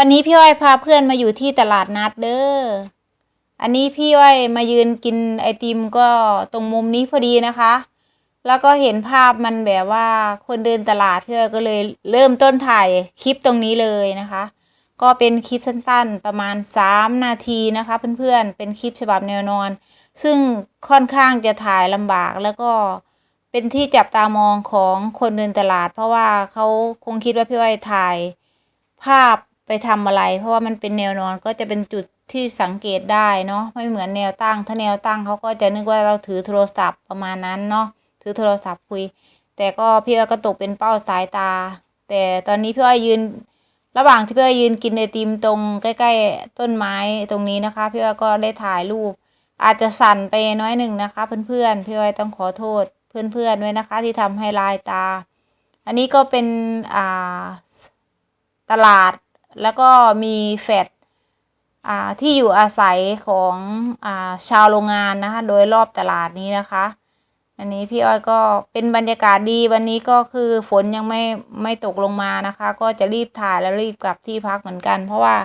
วันนี้พี่อ้อยพาเพื่อนมาอยู่ที่ตลาดนัดเด้อ อันนี้พี่อ้อยมายืนกินไอติมก็ตรงมุมนี้พอดีนะคะ แล้วก็เห็นภาพมันแบบว่าคนเดินตลาดเพี่อก็เลยเริ่มต้นถ่ายคลิปตรงนี้เลยนะคะ ก็เป็นคลิปสั้นๆ ประมาณ 3 นาทีนะคะ เพื่อนๆ เป็นคลิปฉบับแนวนอน ซึ่งค่อนข้างจะถ่ายลำบากแล้วก็เป็นที่จับตามองของคนเดินตลาด เพราะว่าเขาคงคิดว่าพี่อ้อยถ่ายภาพ ไปทำอะไร เพราะว่ามันเป็นแนวนอนก็จะเป็นจุดที่สังเกตได้เนาะไม่เหมือนแนวตั้ง ถ้าแนวตั้งเขาก็จะนึกว่าเราถือโทรศัพท์ประมาณนั้นเนาะถือโทรศัพท์คุย แต่ก็พี่อ้อยก็ตกเป็นเป้าสายตา แต่ตอนนี้พี่อ้อยยืน ระหว่างที่พี่อ้อยยืนกินไอติมตรงใกล้ ๆ ต้นไม้ตรงนี้นะคะพี่อ้อยก็ได้ถ่ายรูป อาจจะสั่นไปน้อยหนึ่งนะคะ เพื่อนๆพี่อ้อยต้องขอโทษเพื่อนๆด้วยนะคะ ที่ทำให้ลายตา อันนี้ก็เป็นอ่าตลาด แล้วก็มีแฟดอ่าที่อยู่อาศัยของอ่าชาวโรงงานนะคะโดยรอบตลาดนี้นะคะ อันนี้พี่อ้อยก็เป็นบรรยากาศดีวันนี้ก็คือฝนยังไม่ไม่ตกลงมานะคะ ก็จะรีบถ่ายแล้วรีบกลับที่พักเหมือนกัน เพราะว่า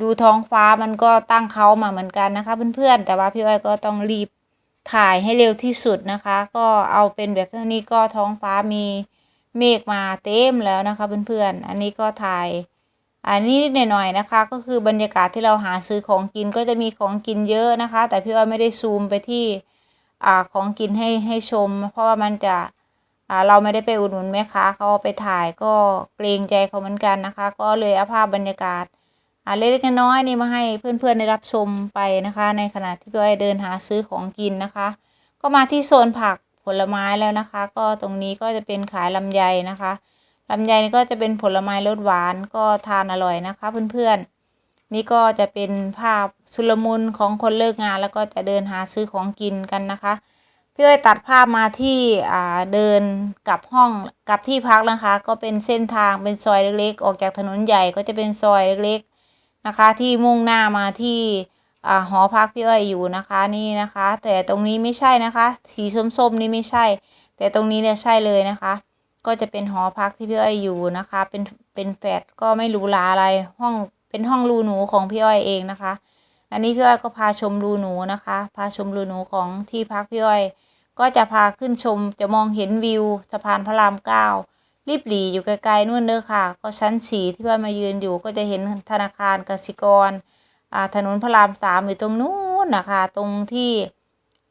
ดูท้องฟ้ามันก็ตั้งเขามาเหมือนกันนะคะ เพื่อนๆแต่ว่าพี่อ้อยก็ต้องรีบถ่ายให้เร็วที่สุดนะคะ ก็เอาเป็นแบบนี้ก็ท้องฟ้ามีเมฆมาเต็มแล้วนะคะเพื่อนๆอันนี้ก็ถ่าย อันนี้หน่อยๆนะคะ ก็คือบรรยากาศที่เราหาซื้อของกินก็จะมีของกินเยอะนะคะ แต่พี่อ้อยไม่ได้ซูมไปที่อ่าของกินให้ให้ชม เพราะว่ามันจะอ่าเราไม่ได้ไปอุดหนุนแม่ค้าเขาเอาไปถ่ายก็เกรงใจเขาเหมือนกันนะคะ ก็เลยเอาภาพบรรยากาศอ่าเล็กๆน้อยๆนี่มาให้เพื่อนๆได้รับชมไปนะคะ ในขณะที่พี่อ้อยเดินหาซื้อของกินนะคะ ก็มาที่โซนผักผลไม้แล้วนะคะ ก็ตรงนี้ก็จะเป็นขายลำไยนะคะ ลำไยนี่ก็จะเป็นผลไม้รสหวานก็ทานอร่อยนะคะเพื่อนๆ นี่ก็จะเป็นภาพชุลมุนของคนเลิกงาน แล้วก็จะเดินหาซื้อของกินกันนะคะพี่อ้อยตัดภาพมาที่เดินกลับห้องกลับที่พักนะคะ ก็เป็นเส้นทางเป็นซอยเล็กๆ ออกจากถนนใหญ่ก็จะเป็นซอยเล็กๆนะคะ ที่มุ่งหน้ามาที่หอพักพี่อ้อยอยู่นะคะนี่นะคะ แต่ตรงนี้ไม่ใช่นะคะ สีส้มๆนี่ไม่ใช่ แต่ตรงนี้เนี่ยใช่เลยนะคะ ก็จะเป็นหอพักที่พี่อ้อยอยู่นะคะ เป็นเป็นแฟดก็ไม่รูหราอะไรห้องเป็นห้องรูหนูของพี่อ้อยเองนะคะ อันนี้พี่อ้อยก็พาชมรูหนูนะคะ พาชมรูหนูของที่พักพี่อ้อย ก็จะพาขึ้นชมจะมองเห็นวิวสะพานพระรามเก้ารีบหลีอยู่ไกลๆนู่นเด้อค่ะ ก็ชั้นสี่ที่พี่อ้อยมายืนอยู่ก็จะเห็นธนาคารกสิกรอ่าถนนพระรามสามอยู่ตรงนู้นนะคะ ตรงที่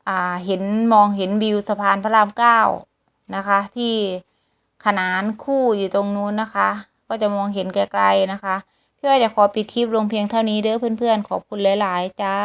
อ่าเห็นมองเห็นวิวสะพานพระรามเก้านะคะ ที่ ขนานคู่อยู่ตรงนู้นนะคะ ก็จะมองเห็นไกลๆนะคะพี่อ้อยจะขอปิดคลิปลงเพียงเท่านี้เด้อเพื่อนๆ ขอบคุณหลายๆ จ้า